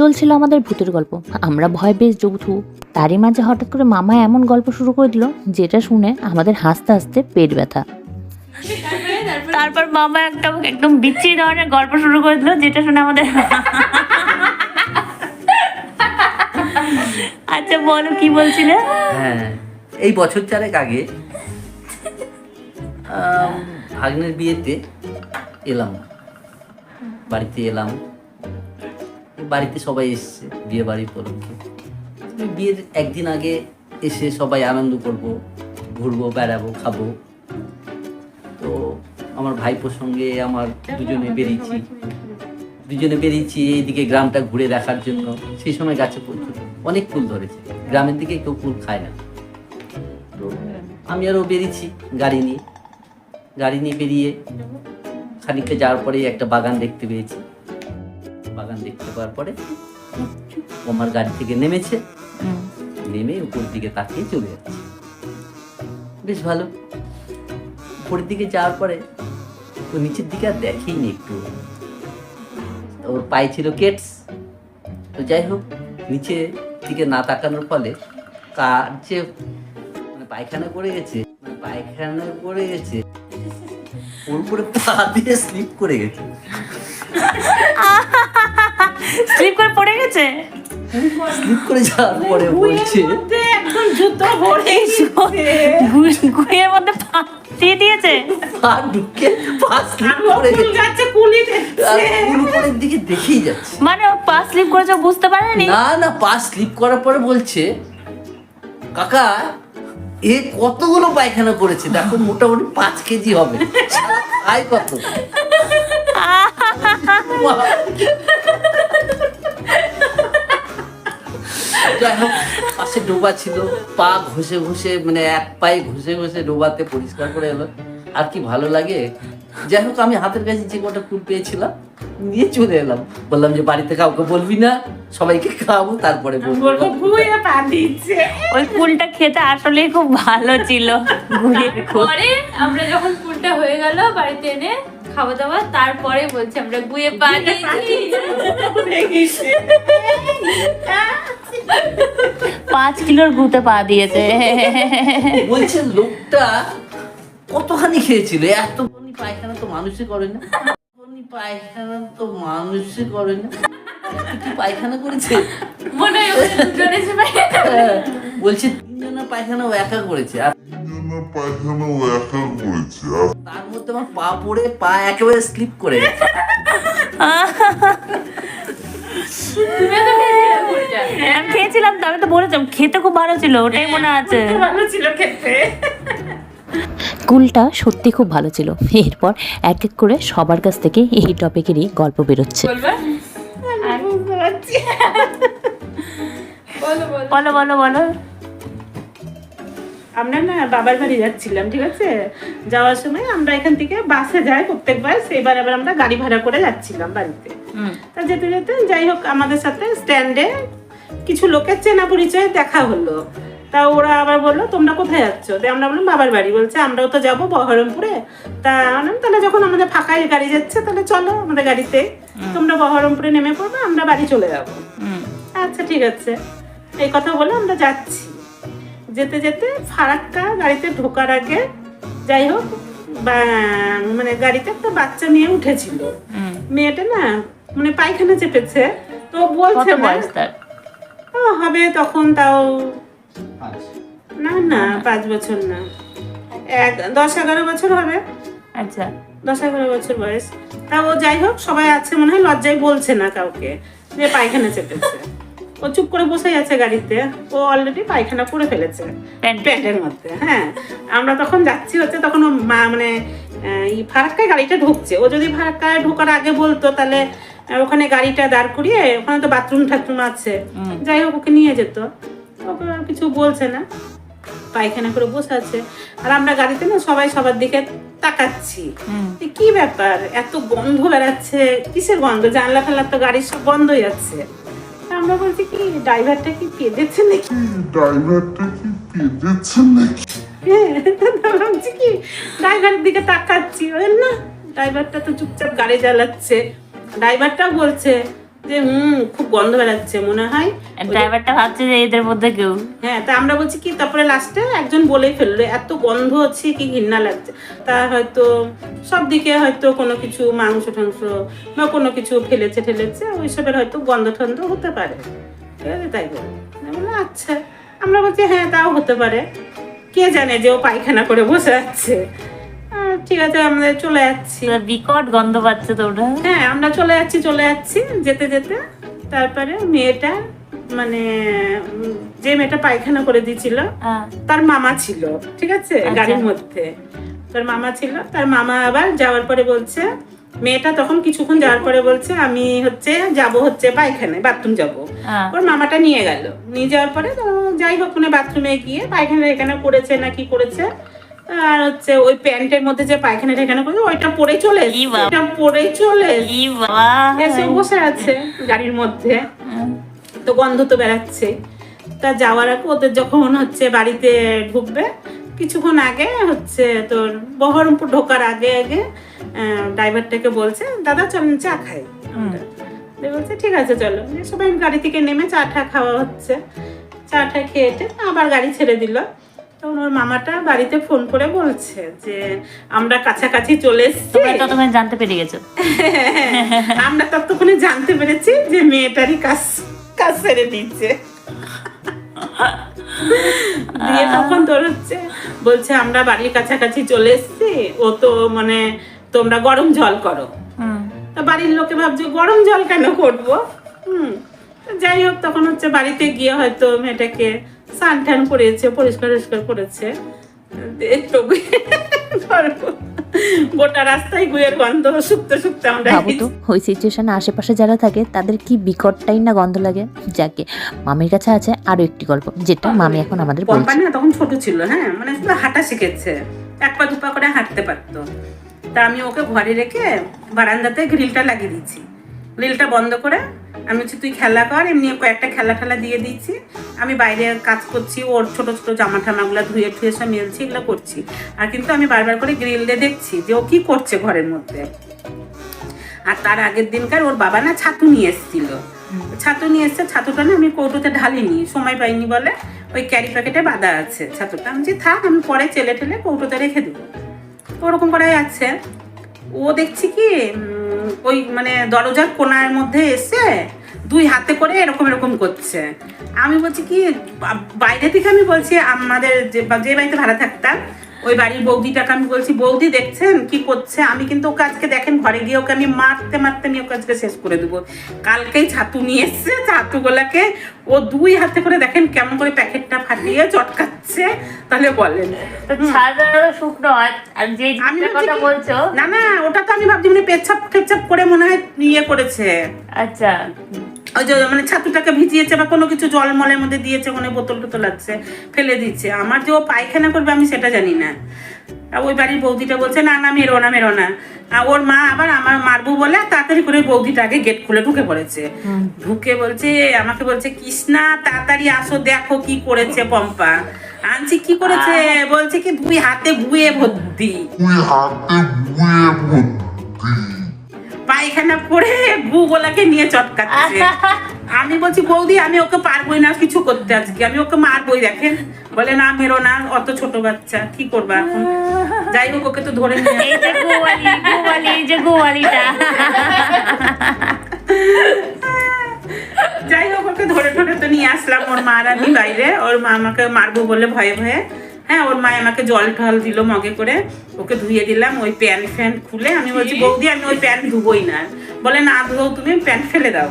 চলছিল আমাদের ভূতের গল্প। আমরা ভয় বেশ যৌথু। তারই মাঝে হঠাৎ করে মামা এমন গল্প শুরু করে দিল যেটা শুনে আমাদের হাসতে হাসতে পেট ব্যথা। তারপর মামা একটা একদম বিচ্ছিরি ধরনের গল্প শুরু করে দিল যেটা শুনে আমাদের আচ্ছা বলো কি বলছিলে? হ্যাঁ এই বছর চারেক আগে ভাগ্নের বিয়েতে এলাম। বাড়িতে এলাম। বাড়িতে সবাই এসছে, বিয়ে বাড়ি উপলক্ষে। বিয়ের একদিন আগে এসে সবাই আনন্দ করব, ঘুরবো, বেড়াবো, খাব। তো আমার ভাইপোর সঙ্গে আমার দুজনে বেরিয়েছি। দুজনে বেরিয়েছি এইদিকে গ্রামটা ঘুরে দেখার জন্য। সেই সময় গাছে প্রচুর, অনেক ফুল ধরেছে। গ্রামের দিকে কেউ ফুল খায় না। তো আমি আরও বেরিয়েছি গাড়ি নিয়ে। গাড়ি নিয়ে বেরিয়ে খানিকটা যাওয়ার পরেই একটা বাগান দেখতে পেয়েছি। বাগান দেখতে পাওয়ার পরে আমার গাড়ি থেকে নেমেছে। নেমে উপর দিকে তাকিয়ে চলে যাচ্ছে। বেশ ভালো। উপরের দিকে যাওয়ার পরে ও নিচের দিকে আর দেখেইনি একটু। ওর পায়ে ছিল কেটস। তো যাই হোক, নিচে দিকে না তাকানোর ফলে কার যে মানে পায়খানা করে গেছে মানে পায়খানা করে গেছে। ওর উপরে পা দিয়ে স্লিপ করে গেছে। স্লিপ করে পড়ে গেছে? স্লিপ করে যাওয়ার পরে বলছে একদম জুতো ভরে গুয়ের মধ্যে পা দিয়ে দিয়েছে? পা ঢুকে পা স্লিপ করে গেছে কুলি উপরের দিকে দেখেই যাচ্ছে। মানে পা স্লিপ করেছে ও বুঝতে পারেনি? না না পা স্লিপ করার পরে বলছে কাকা এ কতগুলো পায়খানা করেছে? দেখো মোটামুটি পাঁচ কেজি হবে। আয় কত? যাই হোক, পাশে ডোবা ছিল পা ঘষে ঘষে মানে এক পায়ে ঘষে ঘষে ডোবাতে পরিষ্কার করে এলো। আর কি ভালো লাগে। যাই হোক আমি হাতের কাছে যে কটা ফুল পেয়েছিলাম নিয়ে চলে এলাম। বললাম যে বাড়িতে কাউকে বলবি না সবাইকে খাওয়াবো তারপরে ওই ফুলটা খেতে আসলেই খুব ভালো ছিল। পরে আমরা যখন ফুলটা হয়ে গেল বাড়িতে এনে খাওয়া দাওয়া তারপরে বলছি আমরা গুয়ে পা দিয়েছি। পাঁচ কিলোর গুতে পা দিয়েছে। বলছে লোকটা কতখানি খেয়েছিল? এতখানি পায়খানা তো মানুষই করে না। পায়খানা তো মানুষই করে না। কি পায়খানা করেছে? মনে হয় বলছে তিনজনের পায়খানা ও একা করেছে। আর পায়খানা ও একা করেছে। তার মধ্যে আমার পা পড়ে পা একেবারে স্লিপ করে গেছে। আমি খেয়েছিলাম তো আমি তো বলেছিলাম খেতে খুব ভালো ছিল ওটাই মনে আছে। ভালো ছিল খেতে। কুলটা সত্যি খুব ভালো ছিল। এরপর এক এক করে সবার কাছ থেকে এই টপিকেরই গল্প বেরোচ্ছে। বলো বলো বলো। আমরা না বাবার বাড়ি যাচ্ছিলাম ঠিক আছে? যাওয়ার সময় আমরা এখান থেকে বাসে যাই প্রত্যেকবার সেইবার আবার আমরা গাড়ি ভাড়া করে যাচ্ছিলাম বাড়িতে। তা যেতে যেতে যাই হোক আমাদের সাথে স্ট্যান্ডে কিছু লোকের চেনা পরিচয় দেখা হলো। তা ওরা আবার বলল তোমরা কোথায় যাচ্ছ? তাই আমরা বললাম বাবার বাড়ি। বলছে আমরাও তো যাব বহরমপুরে। তা তাহলে যখন আমাদের ফাঁকায় গাড়ি যাচ্ছে তাহলে চলো আমাদের গাড়িতে। তোমরা বহরমপুরে নেমে পড়বে আমরা বাড়ি চলে যাব। আচ্ছা ঠিক আছে। এই কথা বলে আমরা যাচ্ছি। যেতে যেতে ফারাক্কা গাড়িতে ঢোকার আগে যাই হোক বা- মানে গাড়িতে একটা বাচ্চা নিয়ে উঠেছিল। মেয়েটা না মানে পায়খানা চেপেছে। তো বলছে হবে তখন তাও না না পাঁচ বছর না। এক দশ এগারো বছর হবে। আচ্ছা। দশ এগারো বছর বয়স। তা ও যাই হোক সবাই আছে মনে হয় লজ্জায় বলছে না কাউকে যে পায়খানা চেপেছে। ও চুপ করে বসেই আছে গাড়িতে। ও অলরেডি পায়খানা করে ফেলেছে। প্যান্টের মধ্যে হ্যাঁ। আমরা তখন যাচ্ছি হচ্ছে তখন ও মা মানে ফারাক্কায় গাড়িটা ঢুকছে। ও যদি ফারাক্কায় ঢোকার আগে বলতো তাহলে ওখানে গাড়িটা দাঁড় করিয়ে ওখানে তো বাথরুম টাথরুম আছে। যাই হোক ওকে নিয়ে যেত। ওকে আর কিছু বলছে না। পায়খানা করে বসে আছে। আর আমরা গাড়িতে না সবাই সবার দিকে তাকাচ্ছি। কি ব্যাপার? এত গন্ধ বেড়াচ্ছে। কিসের গন্ধ? জানলা ফেলার তো গাড়ির সব বন্ধই আছে। তা আমরা বলছি কি ড্রাইভারটা কি পেদেছে নাকি? ড্রাইভারটা কি পেঁদেছে নাকি? হ্যাঁ, ভাবছি কি ড্রাইভারের দিকে তাকাচ্ছি। না ড্রাইভারটা তো চুপচাপ গাড়ি চালাচ্ছে। ড্রাইভারটাও বলছে যে হুম খুব গন্ধ বেড়াচ্ছে মনে হয় ড্রাইভারটা ভাবছে যে এদের মধ্যে কেউ। হ্যাঁ তা আমরা বলছি কি তারপরে লাস্টে একজন বলেই ফেলল এত গন্ধ হচ্ছে কি ঘৃণা লাগছে। তা হয়তো সব দিকে হয়তো কোনো কিছু মাংস টাংস বা কোনো কিছু ফেলেছে ঠেলেছে ওইসবের হয়তো গন্ধ টন্ধ হতে পারে। ঠিক আছে তাই বলে। আচ্ছা। আমরা বলছি হ্যাঁ তাও হতে পারে। কে জানে যে ও পায়খানা করে বসে আছে। ঠিক আছে আমরা চলে যাচ্ছি বিকট গন্ধ পাচ্ছে তোমরা হ্যাঁ আমরা চলে যাচ্ছি চলে যাচ্ছি যেতে যেতে তারপরে মেয়েটা মানে যে মেয়েটা পায়খানা করে দিয়েছিল হ্যাঁ। তার মামা ছিল ঠিক আছে আচ্ছা। গাড়ির মধ্যে তার মামা ছিল তার মামা আবার যাওয়ার পরে বলছে মেয়েটা তখন কিছুক্ষণ যাওয়ার পরে বলছে আমি হচ্ছে যাব হচ্ছে পায়খানায় বাথরুম যাব হ্যাঁ। ওর মামাটা নিয়ে গেল নিয়ে যাওয়ার পরে যাই হোক মানে বাথরুমে গিয়ে পায়খানা এখানে করেছে না কি করেছে আর হচ্ছে ওই প্যান্টের মধ্যে যে পায়খানা ঠেকানো করেছে ওইটা পরেই চলে ওইটা পরেই চলে এসে বসে আছে গাড়ির মধ্যে। তো গন্ধ তো বেড়াচ্ছে। তা যাওয়ার আগে ওদের যখন হচ্ছে বাড়িতে ঢুকবে কিছুক্ষণ আগে হচ্ছে তোর বহরমপুর ঢোকার আগে আগে ড্রাইভারটাকে বলছে দাদা চলেন চা খাই। বলছে ঠিক আছে চলো। সবাই গাড়ি থেকে নেমে চা টা খাওয়া হচ্ছে। চা টা খেয়ে আবার গাড়ি ছেড়ে দিল। তখন ওর মামাটা বাড়িতে ফোন করে বলছে যে আমরা কাছাকাছি চলে এসেছি। তোমরা জানতে পেরে গেছো। আমরা ততক্ষণে জানতে পেরেছি যে মেয়েটারই কাজ কাজ সেরে দিচ্ছে দিয়ে তখন তোর হচ্ছে বলছে আমরা বাড়ির কাছাকাছি চলে এসেছি। ও তো মানে তোমরা গরম জল করো। তা বাড়ির লোকে ভাবছে গরম জল কেন করব? হুম। যাই হোক তখন হচ্ছে বাড়িতে গিয়ে হয়তো মেয়েটাকে স্নান টান করেছে পরিষ্কার পরিষ্কার করেছে। একটু গোটা রাস্তায় গুয়ের গন্ধ শুকতে শুকতে আমরা তো। ওই সিচুয়েশনে আশেপাশে যারা থাকে তাদের কি বিকটটাই না গন্ধ লাগে? যাকে মামির কাছে আছে আরও একটি গল্প যেটা মামি এখন আমাদের বলছে। না তখন ছোট ছিল হ্যাঁ? মানে শুধু হাঁটা শিখেছে। এক পা দুপা করে হাঁটতে পারতো। তা আমি ওকে ঘরে রেখে বারান্দাতে গ্রিলটা লাগিয়ে দিচ্ছি গ্রিলটা বন্ধ করে আমি হচ্ছে, তুই খেলা কর, এমনি কয়েকটা খেলা ঠেলা দিয়ে দিচ্ছি। আমি বাইরে কাজ করছি, ওর ছোট ছোট জামা ঠামাগুলো ধুয়ে ঠুয়ে সব মেলছি, এগুলো করছি। আর কিন্তু আমি বারবার করে গ্রিল দিয়ে দেখছি যে ও কি করছে ঘরের মধ্যে। আর তার আগের দিনকার ওর বাবা না ছাতু নিয়ে এসেছিল। ছাতু নিয়ে এসছে ছাতুটা না আমি কৌটোতে ঢালিনি, সময় পাইনি বলে ওই ক্যারি প্যাকেটে বাঁধা আছে ছাতুটা। আমি যে থাক, আমি পরে চেলে ঠেলে কৌটোতে রেখে দেবো। ওরকম করে আছে। ও দেখছি কি ওই মানে দরজার কোনার মধ্যে এসে দুই হাতে করে এরকম এরকম করছে। আমি বলছি কি বাইরে থেকে আমি বলছি আমাদের যে যে বাড়িতে ভাড়া থাকতাম ওই বাড়ির বৌদিটাকে আমি বলছি বৌদি দেখছেন কি করছে? আমি কিন্তু ওকে আজকে দেখেন ঘরে গিয়ে ওকে আমি মারতে মারতে আমি ওকে আজকে শেষ করে দেবো। কালকেই ছাতু নিয়ে এসছে ছাতুগুলাকে ও দুই হাতে করে দেখেন কেমন করে প্যাকেটটা ফাটিয়ে চটকাচ্ছে তাহলে বলেন। শুকনো হয় আমি কথা বলছো না না ওটা তো আমি ভাবছি মানে পেচ্ছাপ টেচ্ছাপ করে মনে হয় ইয়ে করেছে। আচ্ছা। ওই যে মানে ছাতুটাকে ভিজিয়েছে বা কোনো কিছু জল মলের মধ্যে দিয়েছে মানে বোতল টোতল আছে ফেলে দিচ্ছে। আমার যে ও পায়খানা করবে আমি সেটা জানি না। আর ওই বাড়ির বৌদিটা বলছে না না মেরো না মেরো না। আর ওর মা আবার আমার মারবো বলে তাড়াতাড়ি করে বৌদিটা আগে গেট খুলে ঢুকে পড়েছে। ঢুকে বলছে আমাকে বলছে কৃষ্ণা তাড়াতাড়ি আসো দেখো কি করেছে পম্পা। আনছি কি করেছে? বলছে কি দুই হাতে বুয়ে ভর্তি। তুই হাতে বুয়ে ভর্তি। পায়খানা করে গুগলাকে নিয়ে চটকাচ্ছে। আমি বলছি বৌদি আমি ওকে পারবোই না কিছু করতে আজকে। আমি ওকে মারবই দেখেন। বলে না মেরো না অত ছোট বাচ্চা কি করবা এখন? যাই হোক ওকে তো ধরে নিয়ে এই যে গোয়ালি গোয়ালি এই যে গোয়ালিটা। যাই হোক ওকে ধরে ধরে তো নিয়ে আসলাম ওর মা আর আমি বাইরে। ওর মা আমাকে মারবো বলে ভয়ে ভয়ে। হ্যাঁ ওর মা আমাকে জল টল দিল মগে করে। ওকে ধুয়ে দিলাম ওই প্যান্ট ফ্যান্ট খুলে আমি বলছি বৌদি আমি ওই প্যান্ট ধুবোই না। বলে না ধুবো তুমি প্যান্ট ফেলে দাও।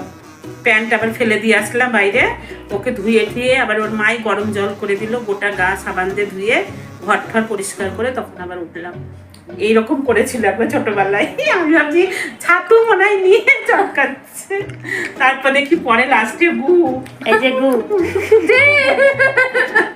প্যান্ট আবার ফেলে দিয়ে আসলাম বাইরে। ওকে ধুয়ে ধুয়ে আবার ওর মাই গরম জল করে দিল গোটা গা সাবান দিয়ে ধুয়ে ঘর ঠর পরিষ্কার করে তখন আবার উঠলাম। এইরকম করেছিল একবার ছোটবেলায়। আমি ভাবছি ছাতু মনে হয় নিয়ে চটকাচ্ছে তারপর দেখি পরে লাস্টে গু। এই যে গু।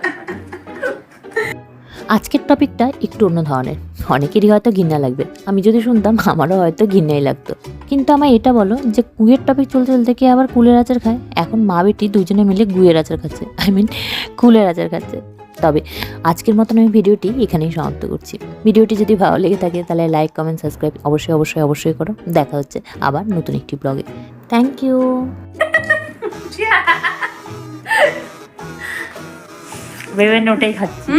আজকের টপিকটা একটু অন্য ধরনের। অনেকেরই হয়তো ঘৃণা লাগবে। আমি যদি শুনতাম আমারও হয়তো ঘৃণাই লাগতো। কিন্তু আমার এটা বলো যে কুয়ের টপিক চলতে চলতে কি আবার কুলের আচার খায়? এখন মা বেটি দুজনে মিলে গুয়ের আচার খাচ্ছে। আই মিন কুলের আচার খাচ্ছে। তবে আজকের মতন আমি ভিডিওটি এখানেই সমাপ্ত করছি। ভিডিওটি যদি ভালো লেগে থাকে তাহলে লাইক কমেন্ট সাবস্ক্রাইব অবশ্যই অবশ্যই অবশ্যই করো। দেখা হচ্ছে আবার নতুন একটি ব্লগে। থ্যাংক ইউ ভেবে নোটেই খাচ্ছি